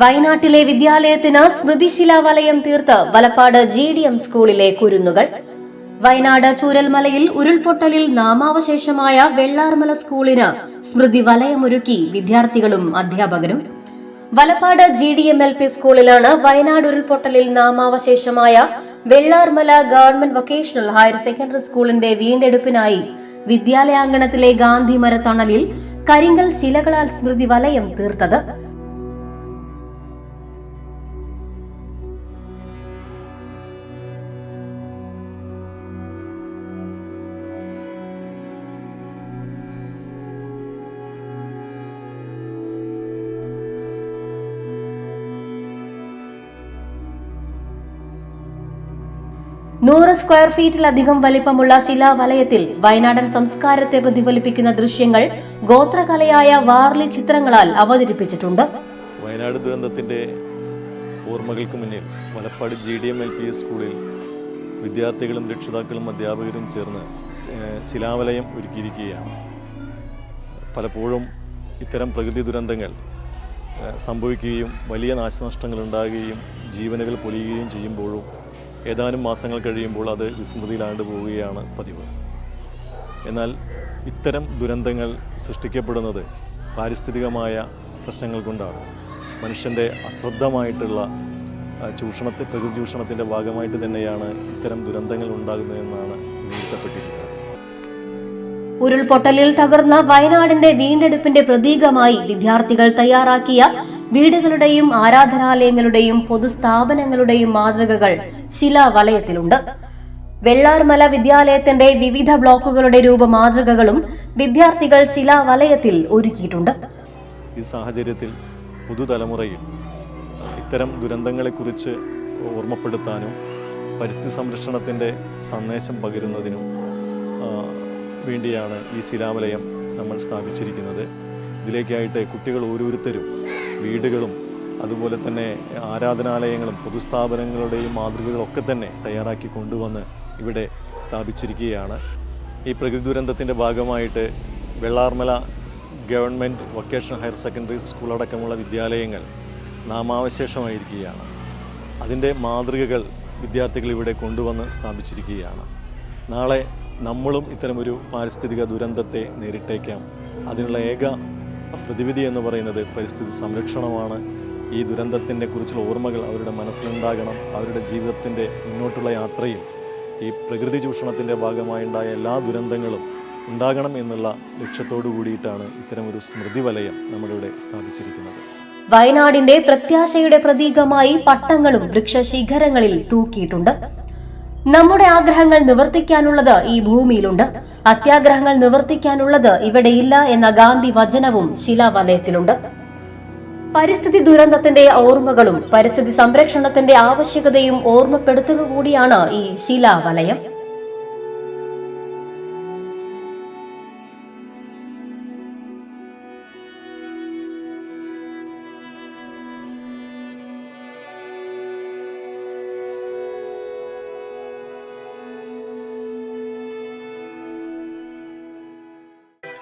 വയനാട്ടിലെ വിദ്യാലയത്തിന് സ്മൃതിശിലാ വലയം തീർത്ത് വലപ്പാട് ജി ഡി എം സ്കൂളിലെ കുരുന്നുകൾ. വയനാട് ചൂരൽമലയിൽ ഉരുൾപൊട്ടലിൽ നാമാവശേഷമായ വെള്ളാർമല സ്കൂളിന് സ്മൃതി വലയമൊരുക്കി വിദ്യാർത്ഥികളും അധ്യാപകരും. Valappad G D M L P സ്കൂളിലാണ് വയനാട് ഉരുൾപൊട്ടലിൽ നാമാവശേഷമായ Vellarmala government vocational higher secondary സ്കൂളിന്റെ വീണ്ടെടുപ്പിനായി വിദ്യാലയാങ്കണത്തിലെ ഗാന്ധി മരത്തണലിൽ കരിങ്കൽ ശിലകളാൽ സ്മൃതി വലയം തീർത്തത്. നൂറ് സ്ക്വയർ ഫീറ്റിലധികം വലിപ്പമുള്ള ശിലാവലയത്തിൽ വയനാടൻ സംസ്കാരത്തെ പ്രതിഫലിപ്പിക്കുന്ന ദൃശ്യങ്ങൾ ഗോത്രകലയായ വാർലി ചിത്രങ്ങളാൽ അവതരിപ്പിച്ചിട്ടുണ്ട്. വയനാട് ദുരന്തത്തിന്റെ ഓർമ്മകൾക്ക് മുന്നിൽ Valappad G D M L P S സ്കൂളിൽ വിദ്യാർത്ഥികളും രക്ഷിതാക്കളും അധ്യാപകരും ചേർന്ന് ശിലാവലയം ഒരുക്കിയിരിക്കുകയാണ്. പലപ്പോഴും ഇത്തരം പ്രകൃതി ദുരന്തങ്ങൾ സംഭവിക്കുകയും വലിയ നാശനഷ്ടങ്ങൾ ഉണ്ടാകുകയും ജീവനുകൾ പൊലിയുകയും ചെയ്യുമ്പോഴും ഏതാനും മാസങ്ങൾ കഴിയുമ്പോൾ അത് വിസ്മൃതിയിലാണ്ട് പോവുകയാണ് പതിവ്. എന്നാൽ ഇത്തരം ദുരന്തങ്ങൾ സൃഷ്ടിക്കപ്പെടുന്നത് പാരിസ്ഥിതികമായ പ്രശ്നങ്ങൾ കൊണ്ടാണ്. മനുഷ്യന്റെ അശ്രദ്ധമായിട്ടുള്ള ചൂഷണത്തെ പ്രകൃതി ചൂഷണത്തിന്റെ ഭാഗമായിട്ട് തന്നെയാണ് ഇത്തരം ദുരന്തങ്ങൾ ഉണ്ടാകുന്നതെന്നാണ് വിലയിരുത്തപ്പെട്ടിരിക്കുന്നത്. ഉരുൾപൊട്ടലിൽ തകർന്ന വയനാടിന്റെ വീണ്ടെടുപ്പിന്റെ പ്രതീകമായി വിദ്യാർത്ഥികൾ തയ്യാറാക്കിയ വീടുകളുടെയും ആരാധനാലയങ്ങളുടെയും പൊതുസ്ഥാപനങ്ങളുടെയും മാതൃകകൾ ശിലാവലയത്തിലുണ്ട്. വെള്ളാർമല വിദ്യാലയത്തിന്റെ വിവിധ ബ്ലോക്കുകളുടെ രൂപ മാതൃകകളും വിദ്യാർത്ഥികൾ ശിലാവലയത്തിൽ ഒരുക്കിയിട്ടുണ്ട്. ഈ സാഹചര്യത്തിൽ പുതുതലമുറയിൽ ഇത്തരം ദുരന്തങ്ങളെക്കുറിച്ച് ഓർമ്മപ്പെടുത്താനും പരിസ്ഥിതി സംരക്ഷണത്തിന്റെ സന്ദേശം പകരുന്നതിനും വേണ്ടിയാണ് ഈ ശിലാവലയം നമ്മൾ സ്ഥാപിച്ചിരിക്കുന്നത്. ഇതിലേക്കായിട്ട് കുട്ടികൾ ഓരോരുത്തരും വീടുകളും അതുപോലെ തന്നെ ആരാധനാലയങ്ങളും പൊതുസ്ഥാപനങ്ങളുടെയും മാതൃകകളൊക്കെ തന്നെ തയ്യാറാക്കി കൊണ്ടുവന്ന് ഇവിടെ സ്ഥാപിച്ചിരിക്കുകയാണ്. ഈ പ്രകൃതി ദുരന്തത്തിന്റെ ഭാഗമായിട്ട് Vellarmala government vocational higher secondary school അടക്കമുള്ള വിദ്യാലയങ്ങൾ നാമാവശേഷമായിരിക്കുകയാണ്. അതിന്റെ മാതൃകകൾ വിദ്യാർത്ഥികൾ ഇവിടെ കൊണ്ടുവന്ന് സ്ഥാപിച്ചിരിക്കുകയാണ്. നാളെ നമ്മളും ഇത്തരമൊരു പാരിസ്ഥിതിക ദുരന്തത്തെ നേരിട്ടേക്കാം. അതിനുള്ള ഏക പ്രതിവിധി എന്ന് പറയുന്നത് പരിസ്ഥിതി സംരക്ഷണമാണ്. ഈ ദുരന്തത്തിന്റെ കുറിച്ചുള്ള ഓർമ്മകൾ അവരുടെ മനസ്സിലുണ്ടാകണം. അവരുടെ ജീവിതത്തിന്റെ മുന്നോട്ടുള്ള യാത്രയിൽ ഈ പ്രകൃതി ചൂഷണത്തിന്റെ ഭാഗമായുണ്ടായ എല്ലാ ദുരന്തങ്ങളും ഉണ്ടാകണം എന്നുള്ള ലക്ഷ്യത്തോടു കൂടിയിട്ടാണ് ഇത്തരമൊരു സ്മൃതി വലയം നമ്മളിവിടെ സ്ഥാപിച്ചിരിക്കുന്നത്. വയനാടിന്റെ പ്രത്യാശയുടെ പ്രതീകമായി പട്ടങ്ങളും വൃക്ഷശിഖരങ്ങളിൽ തൂക്കിയിട്ടുണ്ട്. നമ്മുടെ ആഗ്രഹങ്ങൾ നിവർത്തിക്കാനുള്ളത് ഈ ഭൂമിയിലുണ്ട്. അത്യാഗ്രഹങ്ങൾ നിവർത്തിക്കാനുള്ളത് ഇവിടെയില്ല എന്ന ഗാന്ധി വചനവും ശിലാവലയത്തിലുണ്ട്. പരിസ്ഥിതി ദുരന്തത്തിന്റെ ഓർമ്മകളും പരിസ്ഥിതി സംരക്ഷണത്തിന്റെ ആവശ്യകതയും ഓർമ്മപ്പെടുത്തുക കൂടിയാണ് ഈ ശിലാവലയം.